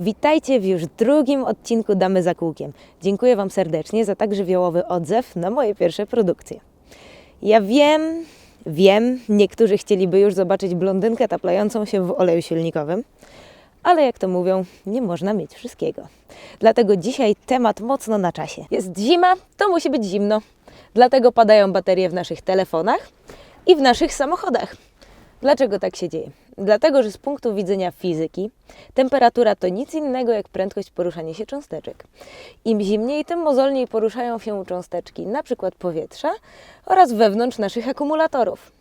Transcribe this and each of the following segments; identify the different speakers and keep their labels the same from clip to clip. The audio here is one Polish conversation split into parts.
Speaker 1: Witajcie w już drugim odcinku Damy za kółkiem. Dziękuję Wam serdecznie za tak żywiołowy odzew na moje pierwsze produkcje. Ja wiem, wiem, niektórzy chcieliby już zobaczyć blondynkę taplającą się w oleju silnikowym, ale jak to mówią, nie można mieć wszystkiego. Dlatego dzisiaj temat mocno na czasie. Jest zima, to musi być zimno. Dlatego padają baterie w naszych telefonach i w naszych samochodach. Dlaczego tak się dzieje? Dlatego, że z punktu widzenia fizyki temperatura to nic innego jak prędkość poruszania się cząsteczek. Im zimniej, tym mozolniej poruszają się cząsteczki, przykład powietrza oraz wewnątrz naszych akumulatorów.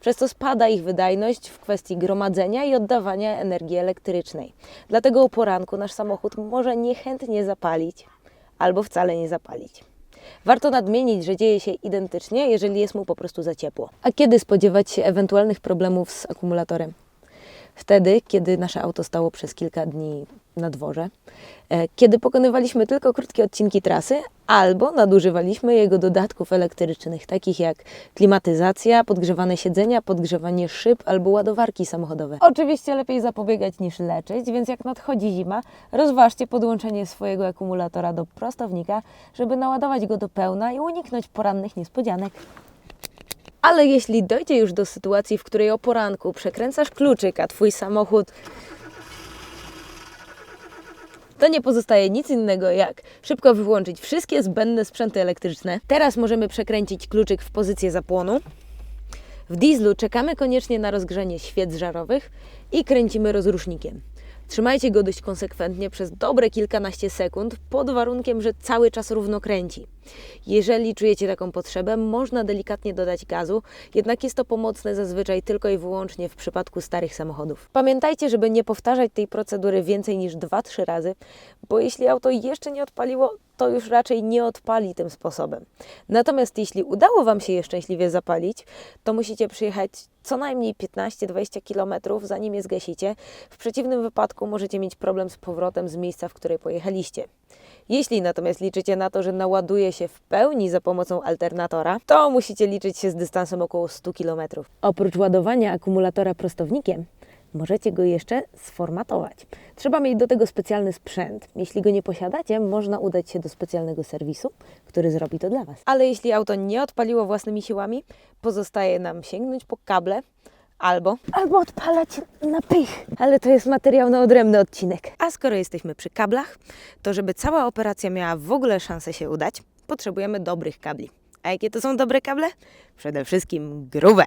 Speaker 1: Przez to spada ich wydajność w kwestii gromadzenia i oddawania energii elektrycznej. Dlatego o poranku nasz samochód może niechętnie zapalić albo wcale nie zapalić. Warto nadmienić, że dzieje się identycznie, jeżeli jest mu po prostu za ciepło. A kiedy spodziewać się ewentualnych problemów z akumulatorem? Wtedy, kiedy nasze auto stało przez kilka dni na dworze, e, kiedy pokonywaliśmy tylko krótkie odcinki trasy, albo nadużywaliśmy jego dodatków elektrycznych, takich jak klimatyzacja, podgrzewane siedzenia, podgrzewanie szyb albo ładowarki samochodowe. Oczywiście lepiej zapobiegać niż leczyć, więc jak nadchodzi zima, rozważcie podłączenie swojego akumulatora do prostownika, żeby naładować go do pełna i uniknąć porannych niespodzianek. Ale jeśli dojdzie już do sytuacji, w której o poranku przekręcasz kluczyk, a twój samochód to nie pozostaje nic innego jak szybko wyłączyć wszystkie zbędne sprzęty elektryczne. Teraz możemy przekręcić kluczyk w pozycję zapłonu. W dieslu czekamy koniecznie na rozgrzanie świec żarowych i kręcimy rozrusznikiem. Trzymajcie go dość konsekwentnie przez dobre kilkanaście sekund, pod warunkiem, że cały czas równo kręci. Jeżeli czujecie taką potrzebę, można delikatnie dodać gazu, jednak jest to pomocne zazwyczaj tylko i wyłącznie w przypadku starych samochodów. Pamiętajcie, żeby nie powtarzać tej procedury więcej niż 2-3 razy, bo jeśli auto jeszcze nie odpaliło, to już raczej nie odpali tym sposobem. Natomiast jeśli udało Wam się je szczęśliwie zapalić, to musicie przyjechać co najmniej 15-20 km, zanim je zgasicie. W przeciwnym wypadku możecie mieć problem z powrotem z miejsca, w które pojechaliście. Jeśli natomiast liczycie na to, że naładuje się w pełni za pomocą alternatora, to musicie liczyć się z dystansem około 100 km. Oprócz ładowania akumulatora prostownikiem, możecie go jeszcze sformatować. Trzeba mieć do tego specjalny sprzęt. Jeśli go nie posiadacie, można udać się do specjalnego serwisu, który zrobi to dla Was. Ale jeśli auto nie odpaliło własnymi siłami, pozostaje nam sięgnąć po kable albo albo odpalać na pych. Ale to jest materiał na odrębny odcinek. A skoro jesteśmy przy kablach, to żeby cała operacja miała w ogóle szansę się udać, potrzebujemy dobrych kabli. A jakie to są dobre kable? Przede wszystkim grube.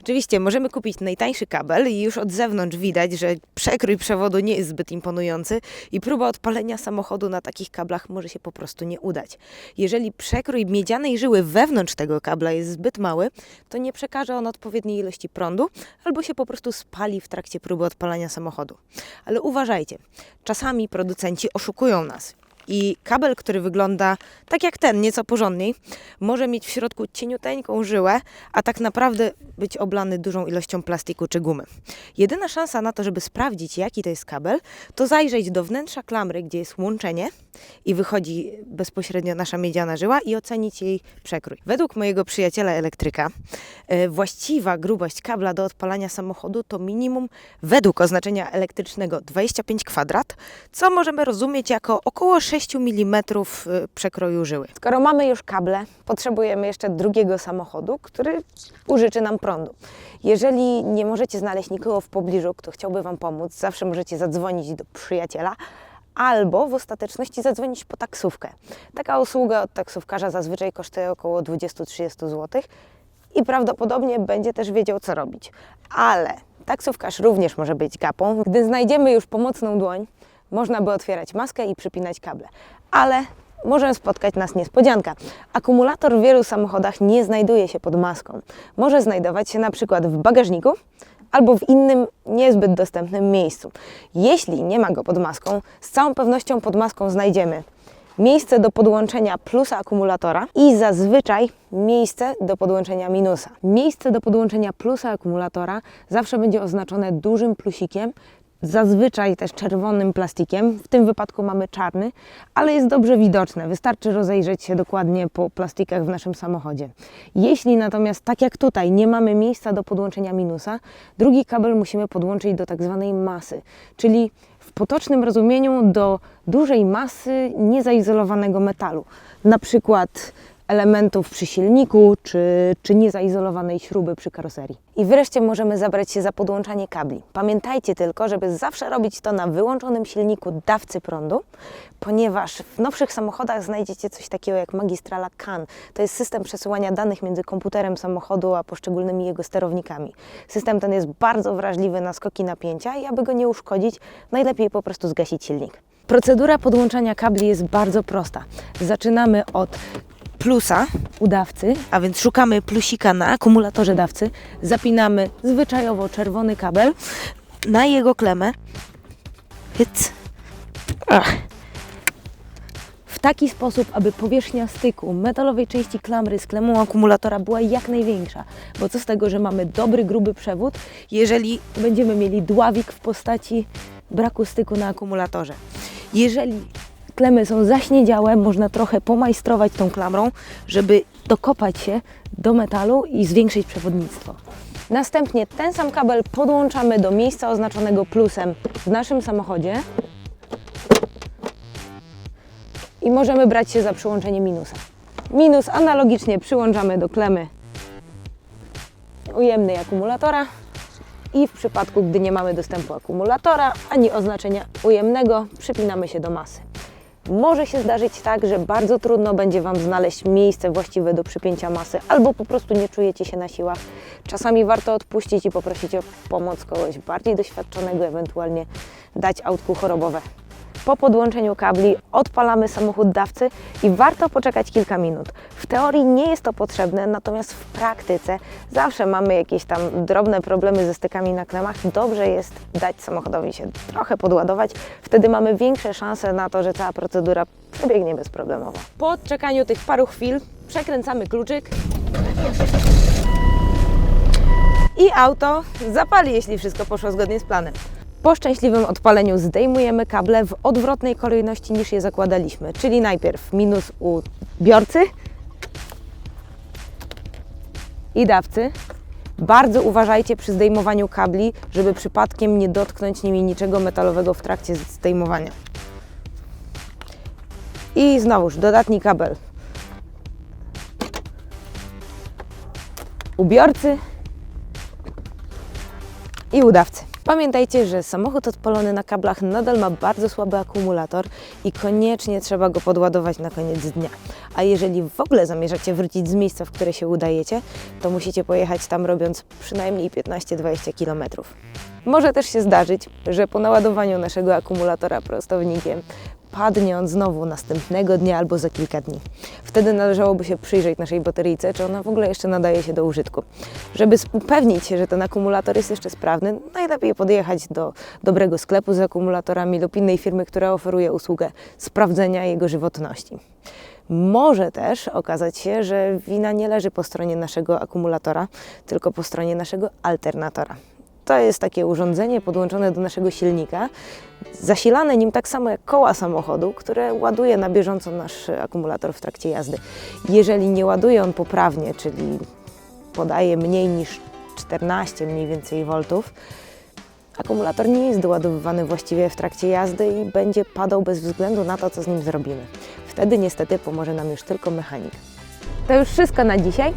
Speaker 1: Oczywiście możemy kupić najtańszy kabel i już od zewnątrz widać, że przekrój przewodu nie jest zbyt imponujący i próba odpalenia samochodu na takich kablach może się po prostu nie udać. Jeżeli przekrój miedzianej żyły wewnątrz tego kabla jest zbyt mały, to nie przekaże on odpowiedniej ilości prądu albo się po prostu spali w trakcie próby odpalania samochodu. Ale uważajcie, czasami producenci oszukują nas i kabel, który wygląda tak jak ten, nieco porządniej, może mieć w środku cieniuteńką żyłę, a tak naprawdę być oblany dużą ilością plastiku czy gumy. Jedyna szansa na to, żeby sprawdzić, jaki to jest kabel, to zajrzeć do wnętrza klamry, gdzie jest łączenie i wychodzi bezpośrednio nasza miedziana żyła i ocenić jej przekrój. Według mojego przyjaciela elektryka, e, właściwa grubość kabla do odpalania samochodu to minimum według oznaczenia elektrycznego 25 kwadrat, co możemy rozumieć jako około 6 mm przekroju żyły. Skoro mamy już kable, potrzebujemy jeszcze drugiego samochodu, który użyczy nam prądu. Jeżeli nie możecie znaleźć nikogo w pobliżu, kto chciałby Wam pomóc, zawsze możecie zadzwonić do przyjaciela albo w ostateczności zadzwonić po taksówkę. Taka usługa od taksówkarza zazwyczaj kosztuje około 20-30 zł i prawdopodobnie będzie też wiedział, co robić. Ale taksówkarz również może być gapą. Gdy znajdziemy już pomocną dłoń, można by otwierać maskę i przypinać kable. Ale może spotkać nas niespodzianka. Akumulator w wielu samochodach nie znajduje się pod maską. Może znajdować się na przykład w bagażniku albo w innym niezbyt dostępnym miejscu. Jeśli nie ma go pod maską, z całą pewnością pod maską znajdziemy miejsce do podłączenia plusa akumulatora i zazwyczaj miejsce do podłączenia minusa. Miejsce do podłączenia plusa akumulatora zawsze będzie oznaczone dużym plusikiem, zazwyczaj też czerwonym plastikiem. W tym wypadku mamy czarny, ale jest dobrze widoczne. Wystarczy rozejrzeć się dokładnie po plastikach w naszym samochodzie. Jeśli natomiast, tak jak tutaj, nie mamy miejsca do podłączenia minusa, drugi kabel musimy podłączyć do tak zwanej masy, czyli w potocznym rozumieniu do dużej masy niezaizolowanego metalu, na przykład elementów przy silniku czy, czy niezaizolowanej śruby przy karoserii. I wreszcie możemy zabrać się za podłączanie kabli. Pamiętajcie tylko, żeby zawsze robić to na wyłączonym silniku dawcy prądu, ponieważ w nowszych samochodach znajdziecie coś takiego jak magistrala CAN. To jest system przesyłania danych między komputerem samochodu a poszczególnymi jego sterownikami. System ten jest bardzo wrażliwy na skoki napięcia i aby go nie uszkodzić, najlepiej po prostu zgasić silnik. Procedura podłączania kabli jest bardzo prosta. Zaczynamy od plusa u dawcy, a więc szukamy plusika na akumulatorze dawcy, zapinamy zwyczajowo czerwony kabel na jego klemę. Hyc. Ach. W taki sposób, aby powierzchnia styku metalowej części klamry z klemą akumulatora była jak największa. Bo co z tego, że mamy dobry, gruby przewód, jeżeli będziemy mieli dławik w postaci braku styku na akumulatorze. Jeżeli klemy są zaśniedziałe, można trochę pomajstrować tą klamrą, żeby dokopać się do metalu i zwiększyć przewodnictwo. Następnie ten sam kabel podłączamy do miejsca oznaczonego plusem w naszym samochodzie i możemy brać się za przyłączenie minusa. Minus analogicznie przyłączamy do klemy ujemnej akumulatora i w przypadku, gdy nie mamy dostępu akumulatora ani oznaczenia ujemnego, przypinamy się do masy. Może się zdarzyć tak, że bardzo trudno będzie Wam znaleźć miejsce właściwe do przypięcia masy, albo po prostu nie czujecie się na siłach. Czasami warto odpuścić i poprosić o pomoc kogoś bardziej doświadczonego, ewentualnie dać autku chorobowe. Po podłączeniu kabli odpalamy samochód dawcy i warto poczekać kilka minut. W teorii nie jest to potrzebne, natomiast w praktyce zawsze mamy jakieś tam drobne problemy ze stykami na klemach. Dobrze jest dać samochodowi się trochę podładować, wtedy mamy większe szanse na to, że cała procedura przebiegnie bezproblemowo. Po odczekaniu tych paru chwil przekręcamy kluczyk i auto zapali, jeśli wszystko poszło zgodnie z planem. Po szczęśliwym odpaleniu zdejmujemy kable w odwrotnej kolejności niż je zakładaliśmy, czyli najpierw minus u biorcy i dawcy. Bardzo uważajcie przy zdejmowaniu kabli, żeby przypadkiem nie dotknąć nimi niczego metalowego w trakcie zdejmowania. I znowuż dodatni kabel u biorcy i udawcy. Pamiętajcie, że samochód odpalony na kablach nadal ma bardzo słaby akumulator i koniecznie trzeba go podładować na koniec dnia. A jeżeli w ogóle zamierzacie wrócić z miejsca, w które się udajecie, to musicie pojechać tam robiąc przynajmniej 15-20 km. Może też się zdarzyć, że po naładowaniu naszego akumulatora prostownikiem padnie on znowu następnego dnia albo za kilka dni. Wtedy należałoby się przyjrzeć naszej bateryjce, czy ona w ogóle jeszcze nadaje się do użytku. Żeby upewnić się, że ten akumulator jest jeszcze sprawny, najlepiej podjechać do dobrego sklepu z akumulatorami lub innej firmy, która oferuje usługę sprawdzenia jego żywotności. Może też okazać się, że wina nie leży po stronie naszego akumulatora, tylko po stronie naszego alternatora. To jest takie urządzenie podłączone do naszego silnika, zasilane nim tak samo jak koła samochodu, które ładuje na bieżąco nasz akumulator w trakcie jazdy. Jeżeli nie ładuje on poprawnie, czyli podaje mniej niż 14 mniej więcej voltów, akumulator nie jest doładowywany właściwie w trakcie jazdy i będzie padał bez względu na to, co z nim zrobimy. Wtedy niestety pomoże nam już tylko mechanik. To już wszystko na dzisiaj.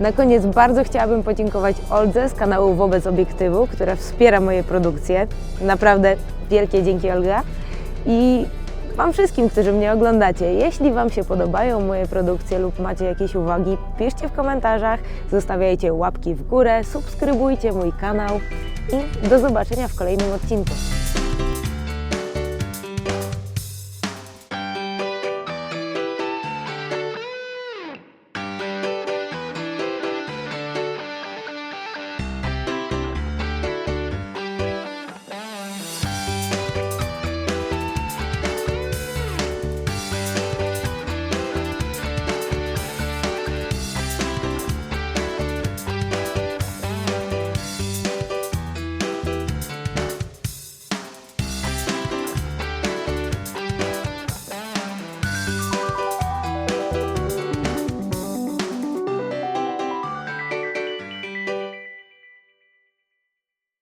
Speaker 1: Na koniec bardzo chciałabym podziękować Oldze z kanału Wobec Obiektywu, która wspiera moje produkcje. Naprawdę wielkie dzięki Olga. I Wam wszystkim, którzy mnie oglądacie, jeśli Wam się podobają moje produkcje lub macie jakieś uwagi, piszcie w komentarzach, zostawiajcie łapki w górę, subskrybujcie mój kanał i do zobaczenia w kolejnym odcinku.